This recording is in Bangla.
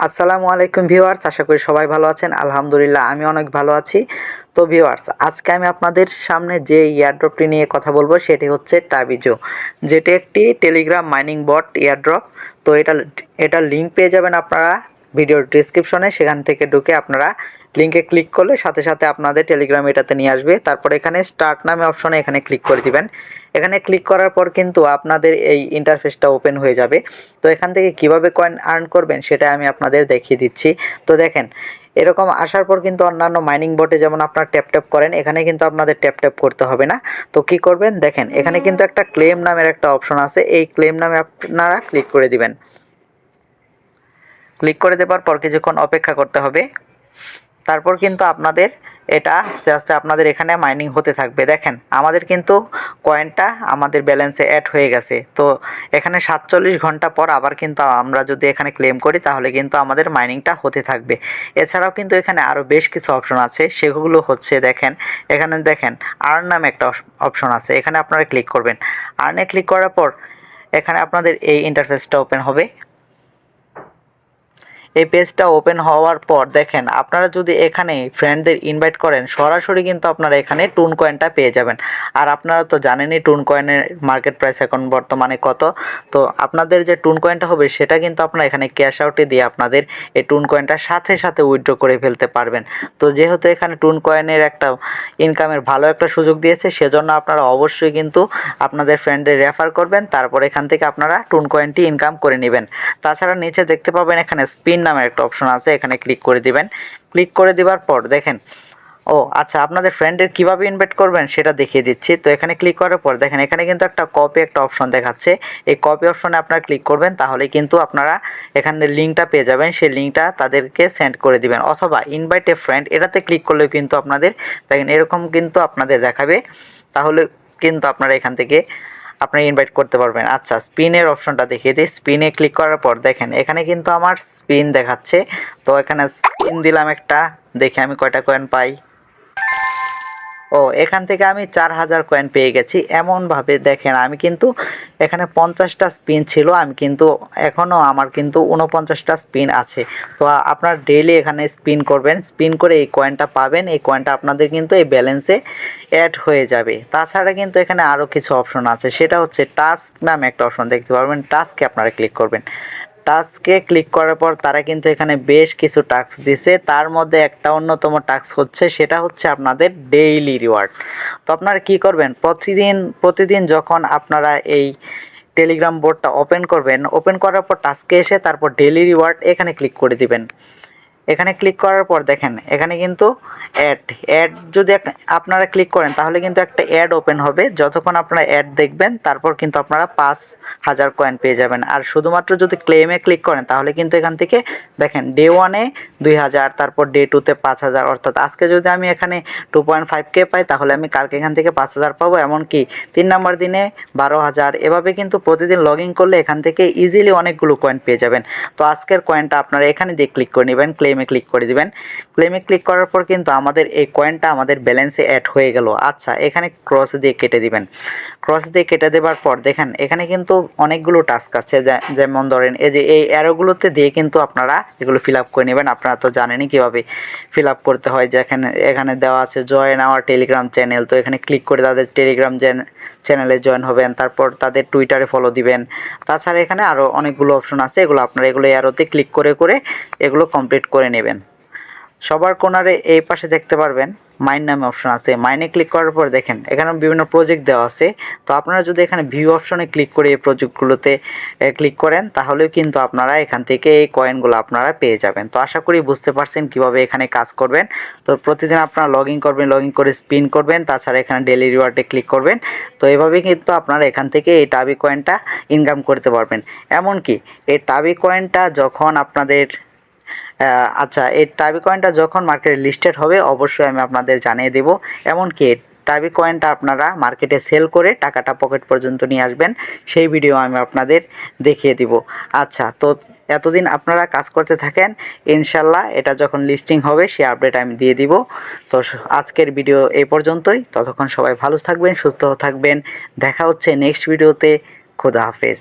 আসসালামু আলাইকুম ভিউয়ার্স, আশা করি সবাই ভালো আছেন। আলহামদুলিল্লাহ, আমি অনেক ভালো আছি। তো ভিউয়ার্স, আজকে আমি আপনাদের সামনে যে ইয়ারড্রপটি নিয়ে কথা বলব, সেটি হচ্ছে টাবিজো যেটি একটি টেলিগ্রাম মাইনিং বট ইয়ারড্রপ তো এটা এটা লিঙ্ক পেয়ে যাবেন আপনারা। ভিডিওর ডিসক্রিপশনে সেখান থেকে ঢুকে আপনারা লিঙ্কে ক্লিক করলে সাথে সাথে আপনাদের টেলিগ্রাম এটাতে নিয়ে আসবে। তারপর এখানে স্টার্ট নামে অপশনে এখানে ক্লিক করে দিবেন। এখানে ক্লিক করার পর কিন্তু আপনাদের এই ইন্টারফেসটা ওপেন হয়ে যাবে। তো এখান থেকে কীভাবে কয়েন আর্ন করবেন সেটা আমি আপনাদের দেখিয়ে দিচ্ছি। তো দেখেন, এরকম আসার পর কিন্তু অন্যান্য মাইনিং বোটে যেমন আপনারা ট্যাপ ট্যাপ করেন, এখানে কিন্তু আপনাদের ট্যাপ ট্যাপ করতে হবে না। তো কি করবেন? দেখেন, এখানে কিন্তু একটা ক্লেম নামের একটা অপশন আছে। এই ক্লেম নামে আপনারা ক্লিক করে দিবেন। ক্লিক করে দেওয়ার পর কিছুক্ষণ অপেক্ষা করতে হবে। তারপর কিন্তু আপনাদের এটা আস্তে আস্তে আপনাদের এখানে মাইনিং হতে থাকবে। দেখেন, আমাদের কিন্তু কয়েনটা আমাদের ব্যালেন্সে অ্যাড হয়ে গেছে। তো এখানে সাতচল্লিশ ঘণ্টা পর আবার কিন্তু আমরা যদি এখানে ক্লেম করি, তাহলে কিন্তু আমাদের মাইনিংটা হতে থাকবে। এছাড়াও কিন্তু এখানে আরও বেশ কিছু অপশন আছে। সেগুলো হচ্ছে দেখেন, এখানে দেখেন আর্ন নামে একটা অপশন আছে। এখানে আপনারা ক্লিক করবেন। আর্নে ক্লিক করার পর এখানে আপনাদের এই ইন্টারফেসটা ওপেন হবে। এই পেজটা ওপেন হওয়ার পর দেখেন, আপনারা যদি এখানে ফ্রেন্ডদের ইনভাইট করেন, সরাসরি কিন্তু আপনারা এখানে টুন কয়েনটা পেয়ে যাবেন। আর আপনারা তো জানেনই টুন কয়েনের মার্কেট প্রাইস এখন বর্তমানে কত। তো আপনাদের যে টুন কয়েনটা হবে, সেটা কিন্তু আপনারা এখানে ক্যাশ আউটে দিয়ে আপনাদের এই টুন কয়েনটা সাথে সাথে উইথড্র করে ফেলতে পারবেন। তো যেহেতু এখানে টুন কয়েনের একটা ইনকামের ভালো একটা সুযোগ দিয়েছে, সেজন্য আপনারা অবশ্যই কিন্তু আপনাদের ফ্রেন্ডদের রেফার করবেন, তারপর এখান থেকে আপনারা টুন কয়েনটি ইনকাম করে নেবেন। তাছাড়া নিচে দেখতে পাবেন এখানে স্পিন নামের একটা অপশন আছে, এখানে ক্লিক করে দিবেন। ক্লিক করে দেওয়ার পর দেখেন, ও আচ্ছা আপনাদের ফ্রেন্ডের কীভাবে ইনভাইট করবেন সেটা দেখিয়ে দিচ্ছি। তো এখানে ক্লিক করার পর দেখেন, এখানে কিন্তু একটা কপি একটা অপশন দেখাচ্ছে। এই কপি অপশনে আপনারা ক্লিক করবেন, তাহলে কিন্তু আপনারা এখানে লিঙ্কটা পেয়ে যাবেন। সেই লিঙ্কটা তাদেরকে সেন্ড করে দিবেন। অথবা ইনভাইট এ ফ্রেন্ড এটাতে ক্লিক করলেও কিন্তু আপনাদের, দেখেন, এরকম কিন্তু আপনাদের দেখাবে। তাহলে কিন্তু আপনারা এখান থেকে আপনি ইনভাইট করতে পারবেন। আচ্ছা স্পিনের অপশনটা দেখিয়ে দিই। স্পিনে ক্লিক করার পর দেখেন, এখানে কিন্তু আমার স্পিন দেখাচ্ছে। তো এখানে স্পিন দিলাম একটা। দেখে আমি কয়টা কয়েন পাই। ও, এখান থেকে আমি চার হাজার কয়েন পেয়ে গেছি। এমনভাবে দেখেন, আমি কিন্তু এখানে পঞ্চাশটা স্পিন ছিল, আমি কিন্তু এখনও আমার কিন্তু উনপঞ্চাশটা স্পিন আছে। তো আপনার ডেইলি এখানে স্পিন করবেন স্পিন করে এই কয়েনটা পাবেন, এই কয়েনটা আপনাদের কিন্তু এই ব্যালেন্সে অ্যাড হয়ে যাবে। তাছাড়া কিন্তু এখানে আরও কিছু অপশন আছে, সেটা হচ্ছে টাস্ক নামে একটা অপশন দেখতে পারবেন টাস্কে আপনারা ক্লিক করবেন। টাস্কে ক্লিক করার পর তারা কিন্তু এখানে বেশ কিছু টাস্ক দিছে। তার মধ্যে একটা অন্যতম টাস্ক হচ্ছে, সেটা হচ্ছে আপনাদের ডেইলি রিওয়ার্ড তো আপনারা কি করবেন? প্রতিদিন প্রতিদিন যখন আপনারা এই টেলিগ্রাম বোর্ডটা ওপেন করবেন ওপেন করার পর টাস্কে এসে তারপর ডেইলি রিওয়ার্ড এখানে ক্লিক করে দিবেন। এখানে ক্লিক করার পর দেখেন, এখানে কিন্তু অ্যাড অ্যাড যদি আপনারা ক্লিক করেন, তাহলে কিন্তু একটা অ্যাড ওপেন হবে। যতক্ষণ আপনারা অ্যাড দেখবেন, তারপর কিন্তু আপনারা পাঁচ হাজার কয়েন পেয়ে যাবেন। আর শুধুমাত্র যদি ক্লেমে ক্লিক করেন, তাহলে কিন্তু এখান থেকে দেখেন ডে ওয়ানে দুই হাজার, তারপর ডে টুতে পাঁচ হাজার। অর্থাৎ আজকে যদি আমি এখানে টু পয়েন্ট ফাইভ কে পাই, তাহলে আমি কালকে এখান থেকে পাঁচ হাজার পাবো। এমনকি তিন নম্বর দিনে বারো হাজার। এভাবে কিন্তু প্রতিদিন লগ ইন করলে এখান থেকে ইজিলি অনেকগুলো কয়েন পেয়ে যাবেন। তো আজকের কয়েনটা আপনারা এখানে দিয়ে ক্লিক করে নেবেন ক্লেম ক্লেমে ক্লিক করে দিবেন। ক্লেমে ক্লিক করার পর কিন্তু আমাদের এই কয়েনটা আমাদের ব্যালেন্সে অ্যাড হয়ে গেল। আচ্ছা এখানে ক্রস দিয়ে কেটে দিবেন। ক্রস দিয়ে কেটে দেওয়ার পর দেখেন, এখানে কিন্তু অনেকগুলো টাস্ক আছে। যেমন ধরেন, এই যে এই অ্যারোগুলোতে দিয়ে কিন্তু আপনারা এগুলো ফিল আপ করে নেবেন। আপনারা তো জানেনই কীভাবে ফিল আপ করতে হয়। যে, এখানে এখানে দেওয়া আছে জয়েন আওয়ার টেলিগ্রাম চ্যানেল তো এখানে ক্লিক করে তাদের টেলিগ্রাম চ্যানেলে জয়েন হবেন। তারপর তাদের টুইটারে ফলো দিবেন। তাছাড়া এখানে আরও অনেকগুলো অপশন আছে। এগুলো আপনারা এগুলো অ্যারোতে ক্লিক করে করে এগুলো কমপ্লিট করে নেবেন। সবার কোনারে এই পাশে দেখতে পারবেন, মাইন নামে অপশন আছে। মাইনে ক্লিক করার পর দেখেন, এখানে বিভিন্ন প্রজেক্ট দেওয়া আছে। তো আপনারা যদি এখানে ভিউ অপশনে ক্লিক করে এই প্রজেক্টগুলোতে ক্লিক করেন, তাহলেও কিন্তু আপনারা এখান থেকে এই কয়েনগুলো আপনারা পেয়ে যাবেন। তো আশা করি বুঝতে পারছেন কীভাবে এখানে কাজ করবেন। তো প্রতিদিন আপনারা লগ ইন করবেন লগ ইন করে স্পিন করবেন, তাছাড়া এখানে ডেলি রিওয়ার্ডে ক্লিক করবেন। তো এভাবে কিন্তু আপনারা এখান থেকে এই টাবি কয়েনটা ইনকাম করতে পারবেন। এমনকি এই টাবি কয়েনটা যখন আপনাদের আচ্ছা এই টাবি কয়েনটা যখন মার্কেটে লিস্টেড হবে, অবশ্যই আমি আপনাদের জানিয়ে দেব। এমনকি টাবি কয়েনটা আপনারা মার্কেটে সেল করে টাকাটা পকেট পর্যন্ত নিয়ে আসবেন, সেই ভিডিও আমি আপনাদের দেখিয়ে দিব। আচ্ছা তো এতদিন আপনারা কাজ করতে থাকেন, ইনশাল্লাহ এটা যখন লিস্টিং হবে সে আপডেট আমি দিয়ে দিব। তো আজকের ভিডিও এই পর্যন্তই। ততক্ষণ সবাই ভালো থাকবেন, সুস্থ থাকবেন। দেখা হচ্ছে নেক্সট ভিডিওতে খুদা হাফেজ।